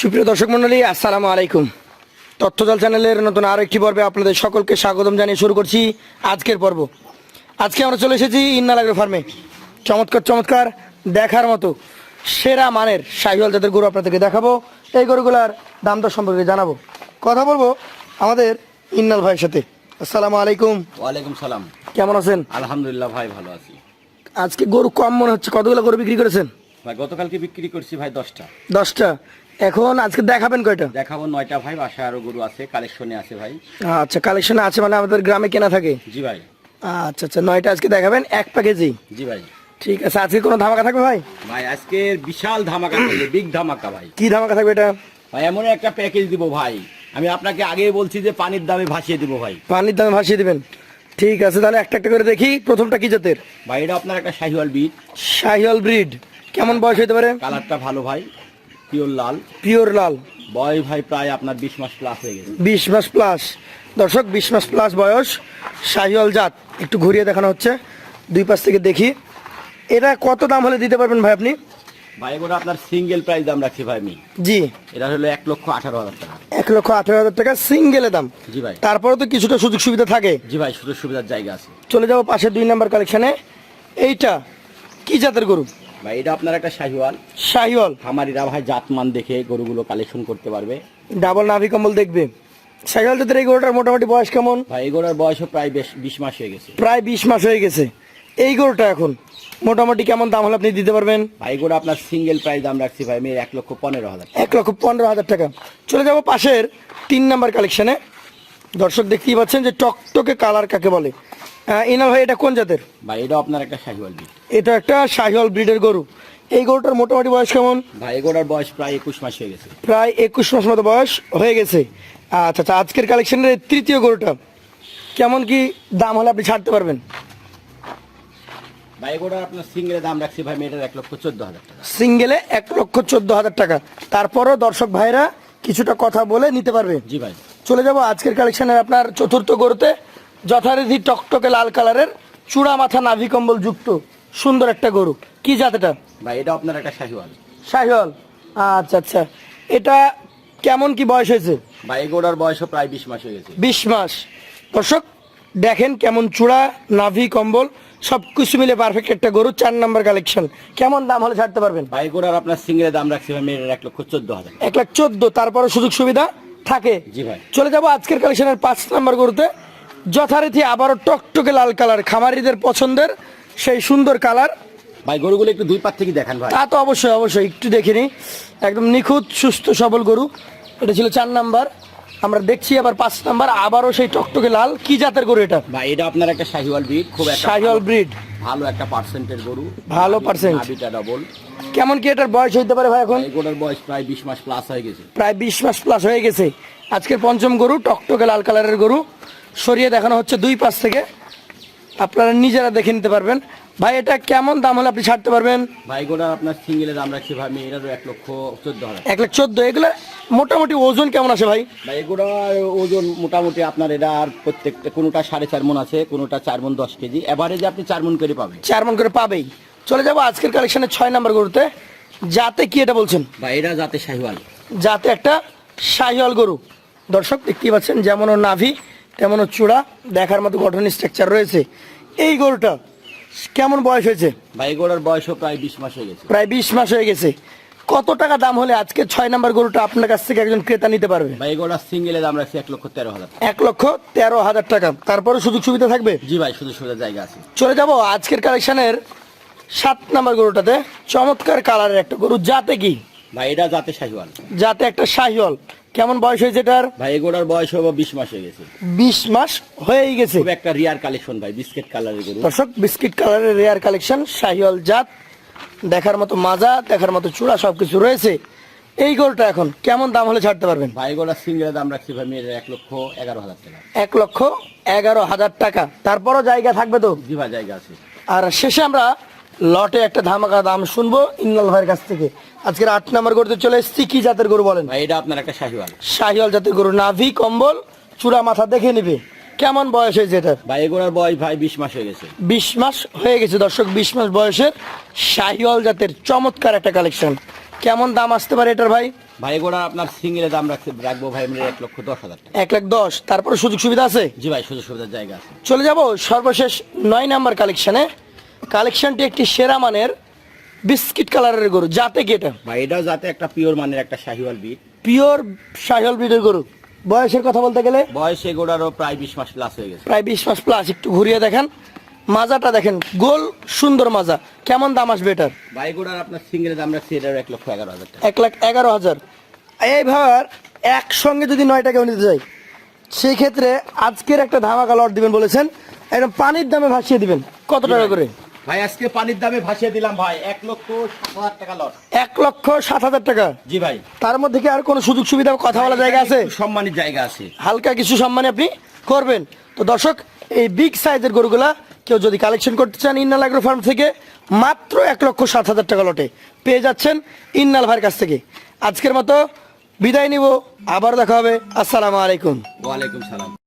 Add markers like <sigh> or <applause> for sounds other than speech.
সুপ্রিয় দর্শক মন্ডলী আসসালামু আলাইকুম। তথ্যজাল চ্যানেলের নতুন আরও একটি পর্বে আপনাদের সকলকে স্বাগতম জানিয়ে শুরু করছি আজকের পর্ব। আজকে আমরা চলে এসেছি ইন্নালাগ্রো ফার্মে চমৎকার চমৎকার দেখার মতো সেরা মানের শাহিওয়াল জাতের গরু আপনাদেরকে দেখাবো। এই গরুগুলার দাম দর সম্পর্কে জানাব। কথা বলব আমাদের ইন্নাল ভাইয়ের সাথে। আসসালামু আলাইকুম। ওয়ালাইকুম সালাম। কেমন আছেন? আলহামদুলিল্লাহ ভাই ভালো আছি। আজকে গরু কম মনে হচ্ছে। কতগুলো গরু বিক্রি করেছেন? ভাই গতকালকে বিক্রি করছি ভাই দশটা। দশটা। এখন আজকে দেখাবেন কয়টা? দেখাবো নয়টা ভাই বাসায় আরও গরু আছে কালেকশনে আছে ভাই। আচ্ছা কালেকশনে আছে মানে আমাদের গ্রামে কেনা থাকে? জি ভাই। আচ্ছা আচ্ছা নয়টা আজকে দেখাবেন এক প্যাকেজই জি ভাই। ঠিক আছে আজকে কোনো ধামাকা থাকবে ভাই? ভাই আজকে বিশাল ধামাকা করবে বিগ <clears throat> ধামাকা ভাই। কি ধামাকা থাকবে এটা? ভাই এমন একটা প্যাকেজ দিব ভাই। আমি আপনাকে আগেই বলছি যে পানির দামে ভাসিয়ে দিব ভাই। পানির দামে ভাসিয়ে দিবেন। ঠিক আছে তাহলে একটা একটা করে দেখি প্রথমটা কি জাতের? ভাই এটা আপনার একটা শাহিওয়াল ব্রিড শাহিওয়াল ব্রিড কেমন বয়স হতে পারে? কালারটা ভালো ভাই। পিওর লাল। পিওর লাল। বয়স ভাই প্রায় আপনার বিশ মাস প্লাস হয়ে গেছে। বিশ মাস প্লাস দর্শক বিশ মাস প্লাস বয়স। শাহিওয়াল জাত। একটু ঘুরিয়ে দেখানো হচ্ছে। দুই পাশ থেকে দেখি। এটা কত দাম হলে দিতে পারবেন ভাই আপনি? ভাই এগুলো আপনার সিঙ্গেল প্রাইস দাম রাখছি ভাই আমি। জি। এটা হলো এক লক্ষ আঠারো হাজার টাকা। এক লক্ষ আঠারো হাজার টাকা সিঙ্গেলে দাম। জি ভাই। তারপরে তো কিছুটা সুযোগ সুবিধা থাকে। জি ভাই সুযোগ সুবিধার জায়গা আছে। চলে যাব পাশে দুই নাম্বার কালেকশনে এইটা কি জাতের গরু? ভাই এটা আপনার একটা শাহিওয়াল। শাহিওয়াল? খামারিরা ভাই জাতমান দেখে গরুগুলো কালেকশন করতে পারবে। ডাবল নাভি কম্বল দেখবে। শাহিওয়াল জাতের এই গরুটার মোটামুটি বয়স কেমন? ভাই এই গরুর বয়সও প্রায় বেশ বিশ মাস হয়ে গেছে। প্রায় বিশ মাস হয়ে গেছে। এই গরুটা এখন মোটামুটি কেমন দাম হলে আপনি দিতে পারবেন? ভাই গরু আপনার সিঙ্গেল প্রাইস দাম রাখছি ভাই আমি এক লক্ষ পনেরো হাজার এক লক্ষ পনেরো হাজার টাকা। চলে যাব পাশের তিন নাম্বার কালেকশনে দর্শক দেখতেই পাচ্ছেন যে টকটকে কালার কাকে বলে? আহ, ইনাল ভাই এটা কোন জাতের? ভাই এটা আপনার একটা শাহিওয়াল বিট এটা একটা শাহিওয়াল ব্রিডের গরু। এই গরুটার মোটামুটি বয়স কেমন? ভাই এই গরুর বয়স প্রায় একুশ মাস হয়ে গেছে। প্রায় একুশ মাস মতো বয়স হয়ে গেছে। আচ্ছা আচ্ছা আজকের কালেকশনের তৃতীয় গরুটা কেমন কি দাম হলে আপনি ছাড়তে পারবেন? ভাই এই আপনার সিঙ্গেলের দাম রাখছি ভাই মেয়েটার এক লক্ষ চোদ্দ হাজার টাকা। সিঙ্গেলে এক লক্ষ চোদ্দ হাজার টাকা। তারপরও দর্শক ভাইরা কিছুটা কথা বলে নিতে পারবে। জি ভাই। চলে যাব আজকের কালেকশনের আপনার চতুর্থ গরুতে। যথারীতি টকটকে লাল কালারের চূড়া মাথা নাভি কম্বল যুক্ত সুন্দর একটা গরু। কি জাত এটা? ভাই এটা আপনার একটা শাহিওয়াল। শাহিওয়াল। আচ্ছা আচ্ছা। এটা কেমন কি বয়স হয়েছে? ভাই এই গরুর বয়সও প্রায় বিশ মাস হয়ে গেছে। বিশ মাস। দর্শক দেখেন কেমন চূড়া নাভি কম্বল সব কিছু মিলে পারফেক্ট একটা গরু চার নাম্বার কালেকশন কেমন দাম হলে ছাড়তে পারবেন? ভাই গরুর আপনার সিঙ্গেলের দাম রাখছি ভাই মেয়েটার এক লক্ষ চোদ্দ হাজার এক লাখ চোদ্দ তারপরে সুযোগ সুবিধা থাকে। জি ভাই। চলে যাব আজকের কালেকশনের পাঁচ নাম্বার গরুতে। যথারীতি আবারও টকটকে লাল কালার খামারিদের পছন্দের সেই সুন্দর কালার। ভাই গরুগুলো একটু দুই পার থেকে দেখান ভাই। তা তো অবশ্যই অবশ্যই একটু দেখিনি। একদম নিখুঁত সুস্থ সবল গরু। এটা ছিল চার নাম্বার। আমরা দেখছি আবার পাঁচ নাম্বার আবারও সেই টকটকে লাল। কি জাতের গরু এটা? ভাই এটা আপনার একটা শাহিওয়াল বিট খুব একটা শাহিওয়াল ব্রিড ভালো একটা পার্সেন্টের গরু। ভালো percent। নাভিটা ডবল কেমন কি এটার বয়স হইতে পারে ভাই এখন? এই গরুর বয়স প্রায় বিশ মাস প্লাস হয়ে গেছে। প্রায় বিশ মাস প্লাস হয়ে গেছে। আজকের পঞ্চম গরু টকটকে লাল কালারের গরু। সরিয়ে দেখানো হচ্ছে দুই পাশ থেকে। আপনারা নিজেরা দেখে নিতে পারবেন। ভাই এটা কেমন দাম হলে আপনি ছাড়তে পারবেন? ভাই গোড়ার আপনার সিঙ্গেলের দাম রাখছি ভাই আমি এটারও এক লক্ষ চোদ্দ হাজার। এক লাখ চোদ্দ। এগুলো মোটামুটি ওজন কেমন আছে ভাই? ভাই এগুলোর ওজন মোটামুটি আপনার এটা আর প্রত্যেকটা কোনোটা সাড়ে চার মন আছে কোনোটা চার মন দশ কেজি। এভারেজে আপনি চার মন করে পাবেন। চার মন করে পাবেই। চলে যাব আজকের কালেকশনের ছয় নাম্বার গরুতে। যাতে কি এটা বলছেন? ভাই এটা যাতে শাহিওয়াল। যাতে একটা শাহিওয়াল গরু। দর্শক দেখতেই পাচ্ছেন যেমন ওর নাভি তেমন চূড়া দেখার মতো গঠন স্ট্রাকচার রয়েছে। এই গরুটা কেমন বয়স হয়েছে? ভাই এগুলোর বয়সও প্রায় বিশ মাস হয়ে গেছে। প্রায় বিশ মাস হয়ে গেছে। কত টাকা দাম হলে আজকে ছয় নাম্বার গরুটা আপনার কাছ থেকে একজন ক্রেতা নিতে পারবে? ভাই এগুলোর সিঙ্গেলের দাম রাখছি এক লক্ষ তেরো হাজার এক লক্ষ তেরো হাজার টাকা। তারপরে সুযোগ সুবিধা থাকবে? জি ভাই শুধু সুবিধার জায়গা আছে। চলে যাব আজকের কালেকশনের সাত নাম্বার গরুটাতে। চমৎকার কালারের একটা গরু যাতে কি? ভাই এটা যাতে শাহিওয়াল। যাতে একটা শাহিওয়াল। কেমন বয়স হয়েছে এটার? ভাই এগুলোর বয়স হবে বিশ মাস হয়ে গেছে। বিশ মাস হয়েই গেছে। খুব একটা রিয়ার কালেকশন ভাই বিস্কিট কালারের গরু। দর্শক বিস্কিট কালারের রেয়ার কালেকশন শাহিওয়াল জাত দেখার মতো মাজা দেখার মতো চূড়া সবকিছু রয়েছে। এই গরুটা এখন কেমন দাম হলে ছাড়তে পারবেন? ভাই এগুলোর সিঙ্গেলের দাম রাখছি ভাই মেয়ের এক লক্ষ এগারো হাজার টাকা। এক লক্ষ এগারো হাজার টাকা। তারপরও জায়গা থাকবে তো? জি ভাই জায়গা আছে। আর শেষে আমরা লটে একটা ধামাকা দাম শুনব ইন্নাল ভাইয়ের কাছ থেকে। আজকের আট নম্বর গরুতে চলে এসেছি। কি জাতের গরু বলেন? ভাই এটা আপনার একটা শাহিওয়াল। শাহিওয়াল জাতের গরু নাভি কম্বল চূড়া মাথা দেখে নিবে। কেমন বয়স হয়েছে এটার? ভাই এগুলোর বয়স ভাই বিশ মাস হয়ে গেছে। বিশ মাস হয়ে গেছে দর্শক বিশ মাস বয়সের শাহিওয়াল জাতের চমৎকার একটা কালেকশন। কেমন দাম আসতে পারে এটার ভাই? ভাই এগুলো আপনার সিঙ্গেলের দাম রাখতে রাখব ভাই আমরা এক লক্ষ দশ হাজার টাকা। এক লাখ দশ। তারপরে সুযোগ সুবিধা আছে? জি ভাই সুযোগ সুবিধার জায়গা আছে। চলে যাব সর্বশেষ নয় নাম্বার কালেকশনে। কালেকশনটি একটি সেরা মানের বিস্কিট কালারের গরু যাতে কি এটা? ভাই এটাও যাতে একটা পিওর মানের একটা শাহিওয়াল বিট। পিওর সাহিল ব্রিডের গরু। বয়সের কথা বলতে গেলে? বয়স এগুলোরও প্রায় বিশ মাস প্লাস হয়ে গেছে। প্রায় বিশ মাস প্লাস একটু ঘুরিয়ে দেখেন। মাজাটা দেখেন গোল সুন্দর মাজা। কেমন দাম আসবে এটার? ভাই গোড়ার আপনার সিঙ্গেলের দাম রাখছি এটার এক লক্ষ এগারো হাজার এক লাখ এগারো হাজার। এইভাবে একসঙ্গে যদি নয়টা কেউ নিতে চাই সেই ক্ষেত্রে আজকের একটা ধামাকা লট দিবেন বলেছেন। একদম পানির দামে ভাসিয়ে দিবেন। কত টাকা করে? ভাই আজকে পানির দামে ভাসিয়ে দিলাম ভাই এক লক্ষ সাত হাজার টাকা লট এক লক্ষ সাত হাজার টাকা? জি ভাই। তার মধ্যে কি আর কোনো সুযোগ সুবিধা কথা বলার জায়গা আছে? সম্মানের জায়গা আছে। হালকা কিছু সম্মানে আপনি করবেন। তো দর্শক এই বিগ সাইজের গরুগুলা কেউ যদি কালেকশন করতে চান ইন্নাল আগ্রো ফার্ম থেকে মাত্র এক লক্ষ সাত হাজার টাকা লটে পেয়ে যাচ্ছেন ইন্নাল ভাইয়ের কাছ থেকে। আজকের মতো বিদায় নিব আবার দেখা হবে। আসসালামু আলাইকুম। ওয়ালাইকুম সালাম।